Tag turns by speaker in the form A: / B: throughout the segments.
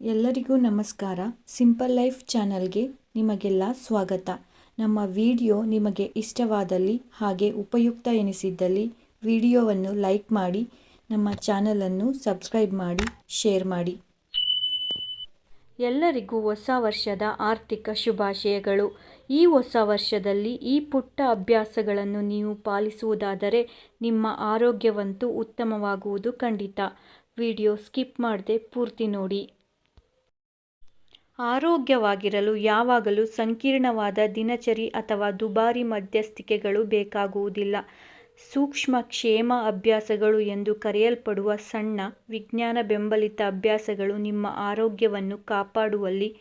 A: ಎಲ್ಲರಿಗೂ ನಮಸ್ಕಾರ. Simple life ಚಾನಲ್ಗೆ ನಿಮಗೆಲ್ಲ ಸ್ವಾಗತ. ನಮ್ಮ ವಿಡಿಯೋ ನಿಮಗೆ ಇಷ್ಟವಾದಲ್ಲಿ ಹಾಗೆ ಉಪಯುಕ್ತ ಎನಿಸಿದ್ದಲ್ಲಿ ವಿಡಿಯೋವನ್ನು ಲೈಕ್ ಮಾಡಿ, ನಮ್ಮ ಚಾನಲನ್ನು ಸಬ್ಸ್ಕ್ರೈಬ್ ಮಾಡಿ, ಶೇರ್ ಮಾಡಿ. ಎಲ್ಲರಿಗೂ ಹೊಸ ವರ್ಷದ ಆರ್ಥಿಕ ಶುಭಾಶಯಗಳು. ಈ ಹೊಸ ವರ್ಷದಲ್ಲಿ ಈ ಪುಟ್ಟ ಅಭ್ಯಾಸಗಳನ್ನು ನೀವು ಪಾಲಿಸುವುದಾದರೆ ನಿಮ್ಮ ಆರೋಗ್ಯವಂತೂ ಉತ್ತಮವಾಗುವುದು ಖಂಡಿತ. ವಿಡಿಯೋ ಸ್ಕಿಪ್ ಮಾಡದೆ ಪೂರ್ತಿ ನೋಡಿ. ಆರೋಗ್ಯವಾಗಿರಲು ಯಾವಾಗಲೂ ಸಂಕೀರ್ಣವಾದ ದಿನಚರಿ ಅಥವಾ ದುಬಾರಿ ಮಧ್ಯಸ್ಥಿಕೆಗಳು ಬೇಕಾಗುವುದಿಲ್ಲ. ಸೂಕ್ಷ್ಮ ಕ್ಷೇಮ ಅಭ್ಯಾಸಗಳು ಎಂದು ಕರೆಯಲ್ಪಡುವ ಸಣ್ಣ, ವಿಜ್ಞಾನ ಬೆಂಬಲಿತ ಅಭ್ಯಾಸಗಳು ನಿಮ್ಮ ಆರೋಗ್ಯವನ್ನು ಕಾಪಾಡುವಲ್ಲಿ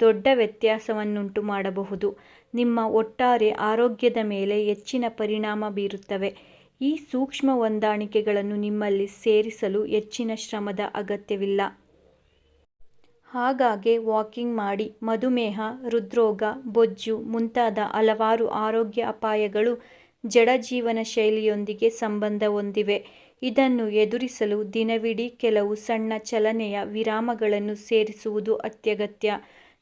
A: ದೊಡ್ಡ ವ್ಯತ್ಯಾಸವನ್ನುಂಟು ಮಾಡಬಹುದು. ನಿಮ್ಮ ಒಟ್ಟಾರೆ ಆರೋಗ್ಯದ ಮೇಲೆ ಹೆಚ್ಚಿನ ಪರಿಣಾಮ ಬೀರುತ್ತವೆ. ಈ ಸೂಕ್ಷ್ಮ ಹೊಂದಾಣಿಕೆಗಳನ್ನು ನಿಮ್ಮಲ್ಲಿ ಸೇರಿಸಲು ಹೆಚ್ಚಿನ ಶ್ರಮದ ಅಗತ್ಯವಿಲ್ಲ. ಹಾಗಾಗಿ ವಾಕಿಂಗ್ ಮಾಡಿ ಮಧುಮೇಹ, ಹೃದ್ರೋಗ, ಬೊಜ್ಜು ಮುಂತಾದ ಹಲವಾರು ಆರೋಗ್ಯ ಅಪಾಯಗಳು ಜಡ ಜೀವನ ಶೈಲಿಯೊಂದಿಗೆ ಸಂಬಂಧ ಹೊಂದಿವೆ. ಇದನ್ನು ಎದುರಿಸಲು ದಿನವಿಡೀ ಕೆಲವು ಸಣ್ಣ ಚಲನೆಯ ವಿರಾಮಗಳನ್ನು ಸೇರಿಸುವುದು ಅತ್ಯಗತ್ಯ.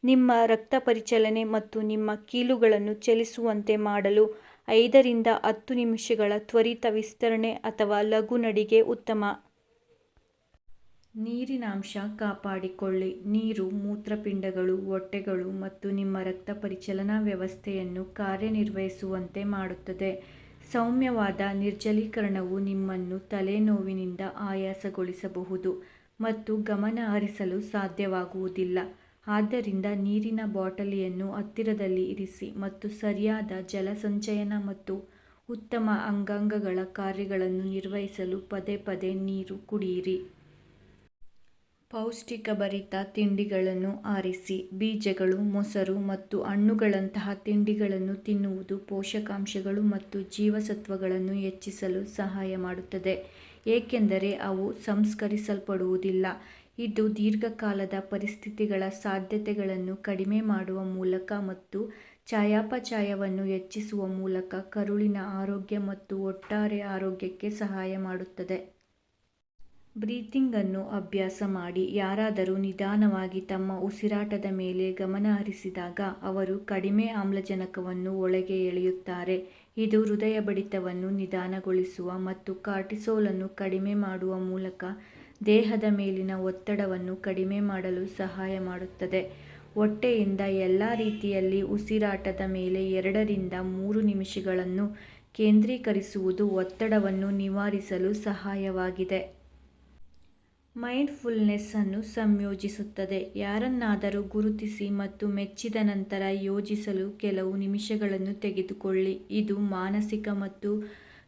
A: ನಿಮ್ಮ ರಕ್ತ ಪರಿಚಲನೆ ಮತ್ತು ನಿಮ್ಮ ಕೀಲುಗಳನ್ನು ಚಲಿಸುವಂತೆ ಮಾಡಲು ಐದರಿಂದ ಹತ್ತು ನಿಮಿಷಗಳ ತ್ವರಿತ ವಿಸ್ತರಣೆ ಅಥವಾ ಲಘು ನಡಿಗೆ ಉತ್ತಮ. ನೀರಿನಾಂಶ ಕಾಪಾಡಿಕೊಳ್ಳಿ. ನೀರು, ಮೂತ್ರಪಿಂಡಗಳು, ಹೊಟ್ಟೆಗಳು ಮತ್ತು ನಿಮ್ಮ ರಕ್ತ ಪರಿಚಲನಾ ವ್ಯವಸ್ಥೆಯನ್ನು ಕಾರ್ಯನಿರ್ವಹಿಸುವಂತೆ ಮಾಡುತ್ತದೆ. ಸೌಮ್ಯವಾದ ನಿರ್ಜಲೀಕರಣವು ನಿಮ್ಮನ್ನು ತಲೆನೋವಿನಿಂದ ಆಯಾಸಗೊಳಿಸಬಹುದು ಮತ್ತು ಗಮನ ಹರಿಸಲು ಸಾಧ್ಯವಾಗುವುದಿಲ್ಲ. ಆದ್ದರಿಂದ ನೀರಿನ ಬಾಟಲಿಯನ್ನು ಹತ್ತಿರದಲ್ಲಿ ಇರಿಸಿ ಮತ್ತು ಸರಿಯಾದ ಜಲಸಂಚಯನ ಮತ್ತು ಉತ್ತಮ ಅಂಗಾಂಗಗಳ ಕಾರ್ಯಗಳನ್ನು ನಿರ್ವಹಿಸಲು ಪದೇ ಪದೇ ನೀರು ಕುಡಿಯಿರಿ. ಪೌಷ್ಟಿಕಭರಿತ ತಿಂಡಿಗಳನ್ನು ಆರಿಸಿ, ಬೀಜಗಳು, ಮೊಸರು ಮತ್ತು ಹಣ್ಣುಗಳಂತಹ ತಿಂಡಿಗಳನ್ನು ತಿನ್ನುವುದು ಪೋಷಕಾಂಶಗಳು ಮತ್ತು ಜೀವಸತ್ವಗಳನ್ನು ಹೆಚ್ಚಿಸಲು ಸಹಾಯ ಮಾಡುತ್ತದೆ. ಏಕೆಂದರೆ ಅವು ಸಂಸ್ಕರಿಸಲ್ಪಡುವುದಿಲ್ಲ. ಇದು ದೀರ್ಘಕಾಲದ ಪರಿಸ್ಥಿತಿಗಳ ಸಾಧ್ಯತೆಗಳನ್ನು ಕಡಿಮೆ ಮಾಡುವ ಮೂಲಕ ಮತ್ತು ಚಯಾಪಚಯವನ್ನು ಹೆಚ್ಚಿಸುವ ಮೂಲಕ ಕರುಳಿನ ಆರೋಗ್ಯ ಮತ್ತು ಒಟ್ಟಾರೆ ಆರೋಗ್ಯಕ್ಕೆ ಸಹಾಯ ಮಾಡುತ್ತದೆ. ಬ್ರೀತಿಂಗ್ ಅನ್ನು ಅಭ್ಯಾಸ ಮಾಡಿ ಯಾರಾದರೂ ನಿಧಾನವಾಗಿ ತಮ್ಮ ಉಸಿರಾಟದ ಮೇಲೆ ಗಮನ ಹರಿಸಿದಾಗ ಅವರು ಕಡಿಮೆ ಆಮ್ಲಜನಕವನ್ನು ಒಳಗೆ ಎಳೆಯುತ್ತಾರೆ. ಇದು ಹೃದಯ ಬಡಿತವನ್ನು ನಿಧಾನಗೊಳಿಸುವ ಮತ್ತು ಕಾರ್ಟಿಸೋಲನ್ನು ಕಡಿಮೆ ಮಾಡುವ ಮೂಲಕ ದೇಹದ ಮೇಲಿನ ಒತ್ತಡವನ್ನು ಕಡಿಮೆ ಮಾಡಲು ಸಹಾಯ ಮಾಡುತ್ತದೆ. ಹೊಟ್ಟೆಯಿಂದ ಎಲ್ಲ ರೀತಿಯಲ್ಲಿ ಉಸಿರಾಟದ ಮೇಲೆ ಎರಡರಿಂದ ಮೂರು ನಿಮಿಷಗಳನ್ನು ಕೇಂದ್ರೀಕರಿಸುವುದು ಒತ್ತಡವನ್ನು ನಿವಾರಿಸಲು ಸಹಾಯವಾಗಿದೆ. ಮೈಂಡ್ಫುಲ್ನೆಸ್ ಅನ್ನು ಸಂಯೋಜಿಸುತ್ತದೆ. ಯಾರನ್ನಾದರೂ ಗುರುತಿಸಿ ಮತ್ತು ಮೆಚ್ಚಿದ ನಂತರ ಯೋಜಿಸಲು ಕೆಲವು ನಿಮಿಷಗಳನ್ನು ತೆಗೆದುಕೊಳ್ಳಿ. ಇದು ಮಾನಸಿಕ ಮತ್ತು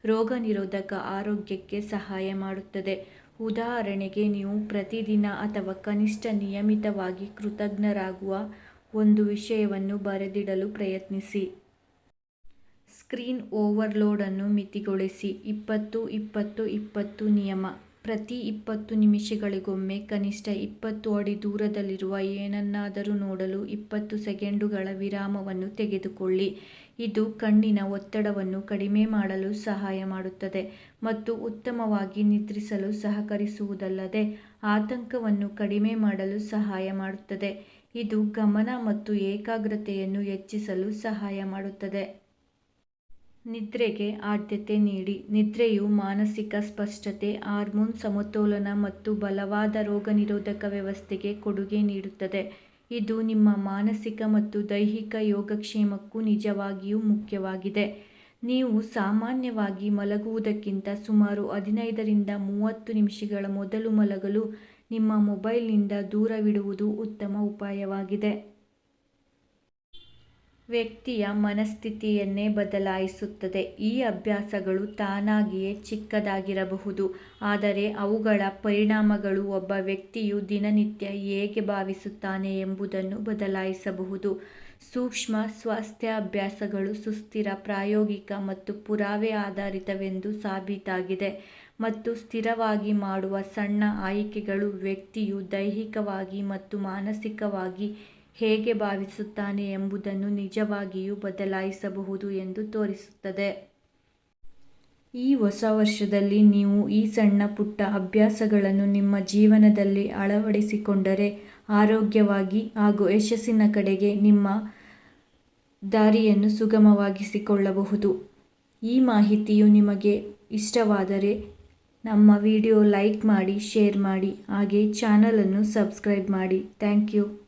A: ರೋಗನಿರೋಧಕ ಆರೋಗ್ಯಕ್ಕೆ ಸಹಾಯ ಮಾಡುತ್ತದೆ. ಉದಾಹರಣೆಗೆ, ನೀವು ಪ್ರತಿದಿನ ಅಥವಾ ಕನಿಷ್ಠ ನಿಯಮಿತವಾಗಿ ಕೃತಜ್ಞರಾಗುವ ಒಂದು ವಿಷಯವನ್ನು ಬರೆದಿಡಲು ಪ್ರಯತ್ನಿಸಿ. ಸ್ಕ್ರೀನ್ ಓವರ್ಲೋಡನ್ನು ಮಿತಿಗೊಳಿಸಿ. ಇಪ್ಪತ್ತು ಇಪ್ಪತ್ತು ಇಪ್ಪತ್ತು ನಿಯಮ. ಪ್ರತಿ ಇಪ್ಪತ್ತು ನಿಮಿಷಗಳಿಗೊಮ್ಮೆ ಕನಿಷ್ಠ ಇಪ್ಪತ್ತು ಅಡಿ ದೂರದಲ್ಲಿರುವ ಏನನ್ನಾದರೂ ನೋಡಲು ಇಪ್ಪತ್ತು ಸೆಕೆಂಡುಗಳ ವಿರಾಮವನ್ನು ತೆಗೆದುಕೊಳ್ಳಿ. ಇದು ಕಣ್ಣಿನ ಒತ್ತಡವನ್ನು ಕಡಿಮೆ ಮಾಡಲು ಸಹಾಯ ಮಾಡುತ್ತದೆ ಮತ್ತು ಉತ್ತಮವಾಗಿ ನಿದ್ರಿಸಲು ಸಹಕರಿಸುವುದಲ್ಲದೆ ಆತಂಕವನ್ನು ಕಡಿಮೆ ಮಾಡಲು ಸಹಾಯ ಮಾಡುತ್ತದೆ. ಇದು ಗಮನ ಮತ್ತು ಏಕಾಗ್ರತೆಯನ್ನು ಹೆಚ್ಚಿಸಲು ಸಹಾಯ ಮಾಡುತ್ತದೆ. ನಿದ್ರೆಗೆ ಆದ್ಯತೆ ನೀಡಿ. ನಿದ್ರೆಯು ಮಾನಸಿಕ ಸ್ಪಷ್ಟತೆ, ಹಾರ್ಮೋನ್ ಸಮತೋಲನ ಮತ್ತು ಬಲವಾದ ರೋಗನಿರೋಧಕ ವ್ಯವಸ್ಥೆಗೆ ಕೊಡುಗೆ ನೀಡುತ್ತದೆ. ಇದು ನಿಮ್ಮ ಮಾನಸಿಕ ಮತ್ತು ದೈಹಿಕ ಯೋಗಕ್ಷೇಮಕ್ಕೂ ನಿಜವಾಗಿಯೂ ಮುಖ್ಯವಾಗಿದೆ. ನೀವು ಸಾಮಾನ್ಯವಾಗಿ ಮಲಗುವುದಕ್ಕಿಂತ ಸುಮಾರು ಹದಿನೈದರಿಂದ ಮೂವತ್ತು ನಿಮಿಷಗಳ ಮೊದಲು ಮಲಗಲು ನಿಮ್ಮ ಮೊಬೈಲ್ನಿಂದ ದೂರವಿಡುವುದು ಉತ್ತಮ ಉಪಾಯವಾಗಿದೆ. ವ್ಯಕ್ತಿಯ ಮನಸ್ಥಿತಿಯನ್ನೇ ಬದಲಾಯಿಸುತ್ತದೆ. ಈ ಅಭ್ಯಾಸಗಳು ತಾನಾಗಿಯೇ ಚಿಕ್ಕದಾಗಿರಬಹುದು. ಆದರೆ ಅವುಗಳ ಪರಿಣಾಮಗಳು ಒಬ್ಬ ವ್ಯಕ್ತಿಯು ದಿನನಿತ್ಯ ಹೇಗೆ ಭಾವಿಸುತ್ತಾನೆ ಎಂಬುದನ್ನು ಬದಲಾಯಿಸಬಹುದು. ಸೂಕ್ಷ್ಮ ಸ್ವಾಸ್ಥ್ಯಾಭ್ಯಾಸಗಳು ಸುಸ್ಥಿರ, ಪ್ರಾಯೋಗಿಕ ಮತ್ತು ಪುರಾವೆ ಆಧಾರಿತವೆಂದು ಸಾಬೀತಾಗಿದೆ. ಮತ್ತು ಸ್ಥಿರವಾಗಿ ಮಾಡುವ ಸಣ್ಣ ಆಯ್ಕೆಗಳು ವ್ಯಕ್ತಿಯು ದೈಹಿಕವಾಗಿ ಮತ್ತು ಮಾನಸಿಕವಾಗಿ ಹೇಗೆ ಭಾವಿಸುತ್ತಾನೆ ಎಂಬುದನ್ನು ನಿಜವಾಗಿಯೂ ಬದಲಾಯಿಸಬಹುದು ಎಂದು ತೋರಿಸುತ್ತದೆ. ಈ ಹೊಸ ವರ್ಷದಲ್ಲಿ ನೀವು ಈ ಸಣ್ಣ ಪುಟ್ಟ ಅಭ್ಯಾಸಗಳನ್ನು ನಿಮ್ಮ ಜೀವನದಲ್ಲಿ ಅಳವಡಿಸಿಕೊಂಡರೆ ಆರೋಗ್ಯವಾಗಿ ಹಾಗೂ ಯಶಸ್ಸಿನ ಕಡೆಗೆ ನಿಮ್ಮ ದಾರಿಯನ್ನು ಸುಗಮವಾಗಿಸಿಕೊಳ್ಳಬಹುದು. ಈ ಮಾಹಿತಿಯು ನಿಮಗೆ ಇಷ್ಟವಾದರೆ ನಮ್ಮ ವಿಡಿಯೋ ಲೈಕ್ ಮಾಡಿ, ಶೇರ್ ಮಾಡಿ, ಹಾಗೆ ಚಾನಲನ್ನು ಸಬ್ಸ್ಕ್ರೈಬ್ ಮಾಡಿ. Thank you.